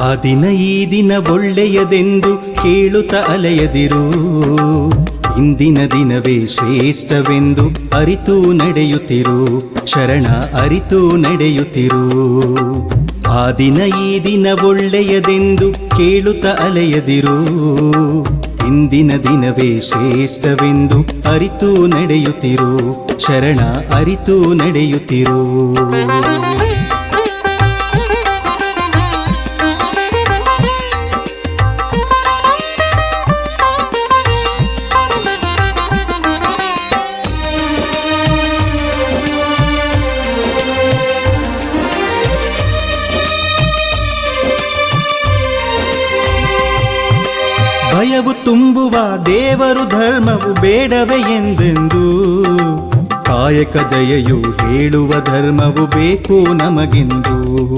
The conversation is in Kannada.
ಆ ದಿನ ಈ ದಿನ ಒಳ್ಳೆಯದೆಂದು ಕೇಳುತ್ತ ಅಲೆಯದಿರು. ಇಂದಿನ ದಿನವೇ ಶ್ರೇಷ್ಠವೆಂದು ಅರಿತು ನಡೆಯುತ್ತಿರು. ಶರಣ ಅರಿತು ನಡೆಯುತ್ತಿರು. ಆ ದಿನ ಈ ದಿನ ಒಳ್ಳೆಯದೆಂದು ಕೇಳುತ್ತ ಅಲೆಯದಿರು. ಇಂದಿನ ದಿನವೇ ಶ್ರೇಷ್ಠವೆಂದು ಅರಿತು ನಡೆಯುತ್ತಿರು. ಶರಣ ಅರಿತು ನಡೆಯುತ್ತಿರು. ಭಯವು ತುಂಬುವ ದೇವರು ಧರ್ಮವು ಬೇಡವೇ ಎಂದೆಂದು. ಕಾಯಕ ದಯೆಯು ಹೇಳುವ ಧರ್ಮವು ಬೇಕು ನಮಗೆಂದು.